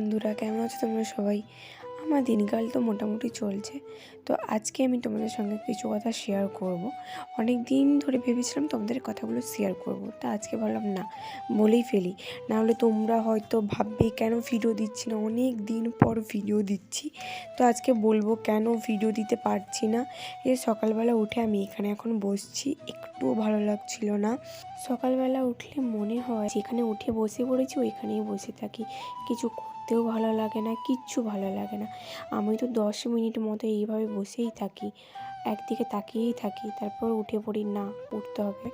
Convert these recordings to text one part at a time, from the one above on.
বন্ধুরা, কেমন আছো তোমরা সবাই? আমার দিনকাল তো মোটামুটি চলছে। তো আজকে আমি তোমাদের সঙ্গে কিছু কথা শেয়ার করব। অনেক দিন ধরে ভেবেছিলাম তোমাদের কথাগুলো শেয়ার করব, তা আজকে ভাবলাম না, বলেই ফেলি। না হলে তোমরা হয়তো ভাববে, কেন ভিডিও দিচ্ছি না? অনেক দিন পর ভিডিও দিচ্ছি। তো আজকে বলব, কেন ভিডিও দিতে পারছি না? এই সকালবেলা উঠে আমি এখানে এখন বসছি, একটুও ভালো লাগছিল না। সকালবেলা উঠলে মনে হয়, যেখানে উঠে বসে পড়েছি, ওইখানেই বসে থাকি। কিছু করতেও ভালো লাগে না, কিচ্ছু ভালো লাগে না। আমি তো দশ মিনিট মতো এইভাবে বসেই থাকি, একদিকে তাকিয়েই থাকি, তারপর উঠে পড়ি, না, উঠতে হবে।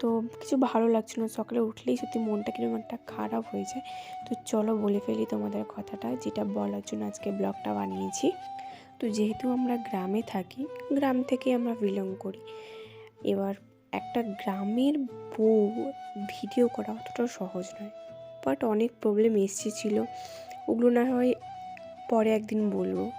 তো কিছু ভালো লাগছিল না, সকালে উঠলেই সত্যি মনটা কীরকম একটা খারাপ হয়ে যায়। তো চলো বলে ফেলি তোমাদের কথাটা, যেটা বলার জন্য আজকে ব্লগটা বানিয়েছি। তো যেহেতু আমরা গ্রামে থাকি, গ্রাম থেকে আমরা বিলং করি। এবার একটা গ্রামের বউ ভিডিও করা অতটা সহজ নয়। বাট অনেক প্রবলেম এসেছিল ওগুলো না হয় পরে একদিন বলব।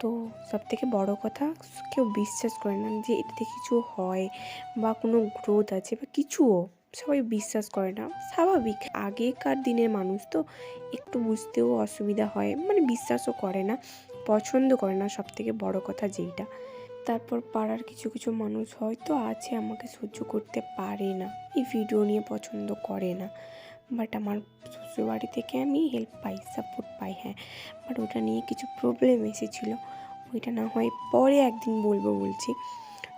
তো সব থেকে বড়ো কথা, কেউ বিশ্বাস করে না যে এটাতে কিছু হয় বা কোনো গ্রোথ আছে বা কিছুও সবাই বিশ্বাস করে না। স্বাভাবিক। আগেকার দিনের মানুষ তো একটু বুঝতেও অসুবিধা হয়। মানে বিশ্বাসও করে না, পছন্দ করে না সব থেকে বড়ো কথা যেইটা। তারপর পাড়ার কিছু কিছু মানুষ হয়তো আছে আমাকে সহ্য করতে পারে না। এই ভিডিও নিয়ে পছন্দ করে না। বাট আমার শ্বশুরবাড়ি থেকে আমি হেল্প পাই সাপোর্ট পাই হ্যাঁ। বাট ওটা নিয়ে কিছু প্রবলেম এসেছিল। ওইটা না হয় পরে একদিন বলব বলছি।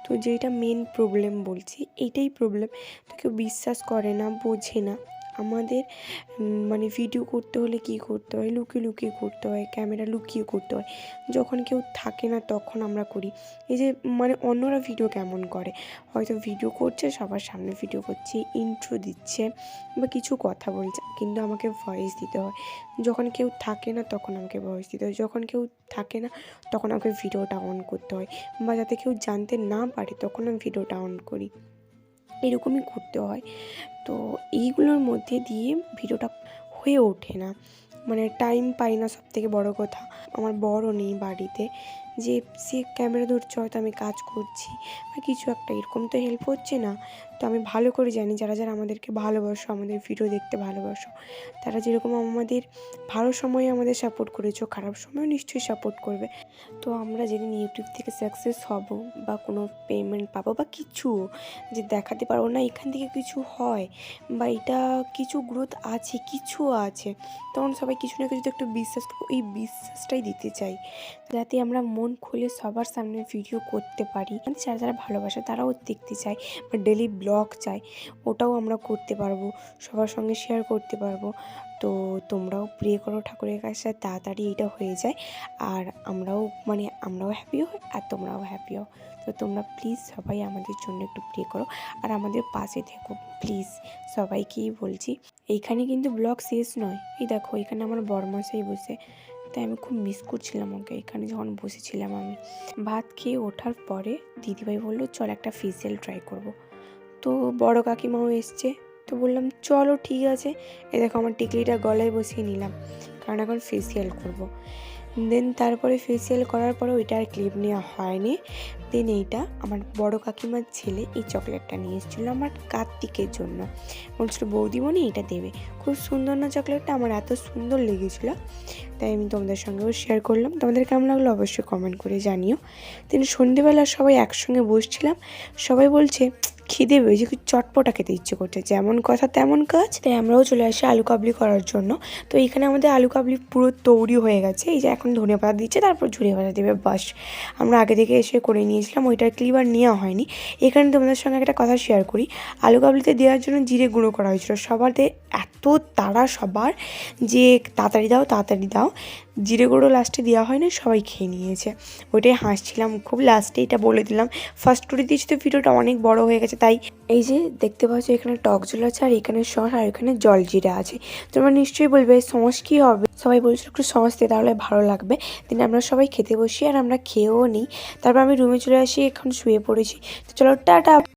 তো যেটা মেন প্রবলেম বলছি এইটাই প্রবলেম তো কেউ বিশ্বাস করে না, বোঝে না। আমাদের মানে ভিডিও করতে হলে কী করতে হয়? লুকিয়ে লুকিয়ে করতে হয় ক্যামেরা লুকিয়ে করতে হয়। যখন কেউ থাকে না তখন আমরা করি। এই যে মানে অন্যরা ভিডিও কেমন করে? হয়তো ভিডিও করছে, সবার সামনে ভিডিও করছে ইন্ট্রো দিচ্ছে বা কিছু কথা বলছে, কিন্তু আমাকে ভয়েস দিতে হয়। যখন কেউ থাকে না তখন আমাকে ভয়েস দিতে হয়। যখন কেউ থাকে না তখন আমাকে ভিডিওটা অন করতে হয়। বা যাতে কেউ জানতে না পারে তখন আমি ভিডিওটা অন করি। এরকমই করতে হয়। তো এইগুলোর মধ্যে দিয়ে ভিডিওটা হয়ে ওঠে না। মানে টাইম পাই না সব থেকে বড়ো কথা। আমার বড়ও নেই বাড়িতে। যে সে ক্যামেরা ধরছে, হয়তো আমি কাজ করছি বা কিছু একটা। এরকম তো হেল্প হচ্ছে না। তো আমি ভালো করে জানি, যারা যারা আমাদেরকে ভালোবাসো, আমাদের ভিডিও দেখতে ভালোবাসো, তারা যেরকম আমাদের ভালো সময়ে আমাদের সাপোর্ট করেছ, খারাপ সময়েও নিশ্চয়ই সাপোর্ট করবে। তো আমরা যেদিন ইউটিউব থেকে সাকসেস হব বা কোনো পেমেন্ট পাবো বা কিছু যে দেখাতে পারব না, এখান থেকে কিছু হয় বা এটা কিছু গ্রোথ আছে, কিছু আছে, তখন সবাই কিছু না কিছু একটু বিশ্বাস করব। এই বিশ্বাসটাই দিতে চাই। যাতে আমরা মন খুলে সবার সামনে ভিডিও করতে পারি। মানে যারা যারা ভালোবাসে তারাও দেখতে চায় বা ডেলি ব্লগ চায়, ওটাও আমরা করতে পারব, সবার সঙ্গে শেয়ার করতে পারব। তো তোমরাও প্রে করো ঠাকুরের কাছে তাড়াতাড়ি এটা হয়ে যায়। আর আমরাও মানে আমরাও হ্যাপি হই আর তোমরাও হ্যাপি হও তো তোমরা প্লিজ সবাই আমাদের জন্য একটু প্রে করো। আর আমাদের পাশে থেকো প্লিজ সবাইকেই বলছি। এইখানে কিন্তু ব্লগ শেষ নয়। এই দেখো, এখানে আমার বরমাসাই বসে। তাই আমি খুব মিস করছিলাম ওকে। এখানে যখন বসেছিলাম আমি। ভাত খেয়ে ওঠার পরে দিদিভাই বলল, চল একটা ফেসিয়াল ট্রাই করব। তো বড় কাকিমাও এসছে। তো বললাম, চলো ঠিক আছে। এ দেখো আমার টিকলিটা গলায় বসিয়ে নিলাম। কারণ এখন ফেসিয়াল করব। দেন তারপরে ফেসিয়াল করার পরে ওইটা আর ক্লিপ নেওয়া হয়নি। দেন এইটা আমার বড় কাকিমার ছেলে এই চকলেটটা নিয়ে এসেছিল আমার কার্তিকের জন্য। বলছিল, বৌদিমণি, এটা দেবে। খুব সুন্দর না চকলেটটা আমার এত সুন্দর লেগেছিলো। তাই আমি তোমাদের সঙ্গেও শেয়ার করলাম। তোমাদের কেমন লাগল অবশ্যই কমেন্ট করে জানিও। দেন সন্ধেবেলা সবাই একসঙ্গে বসছিলাম। সবাই বলছে খিদে পেয়েছে চটপটা খেতে ইচ্ছে করছে। যেমন কথা তেমন কাজ। তাই আমরাও চলে আসি আলু কাবলি করার জন্য। তো এখানে আমাদের আলু কাবলি পুরো তৈরি হয়ে গেছে। এই যে এখন ধনে পাতা দিচ্ছে, তারপর ঝুড়ে পাতা দেবে, বাস। আমরা আগে থেকে এসে করে নিয়েছিলাম, ওইটার ক্লিবার নেওয়া হয়নি। এখানে তোমাদের সঙ্গে একটা কথা শেয়ার করি। আলু কাবলিতে দেওয়ার জন্য জিরে গুঁড়ো করা হয়েছিল। সবারতে এত তাড়া সবার যে তাড়াতাড়ি দাও তাড়াতাড়ি দাও। জিরে গুঁড়ো লাস্টে দেওয়া হয় না, সবাই খেয়ে নিয়েছে। ওইটাই হাসছিলাম, খুব লাস্টে এটা বলে দিলাম। ফার্স্ট করে দিয়েছি তো ভিডিওটা অনেক বড় হয়ে গেছে, তাই এই যে দেখতে পাচ্ছ এখানে টক জল আছে আর এখানে সস আর এখানে জল জিরা আছে। তোমরা নিশ্চয়ই বলবে, সস কী হবে? সবাই বলছিল, একটু সস দিয়ে তাহলে ভালো লাগবে। দিন আমরা সবাই খেতে বসি আর আমরা খেয়েও নিই। তারপর আমি রুমে চলে আসি, এখন শুয়ে পড়েছি। তো চলো, টাটা!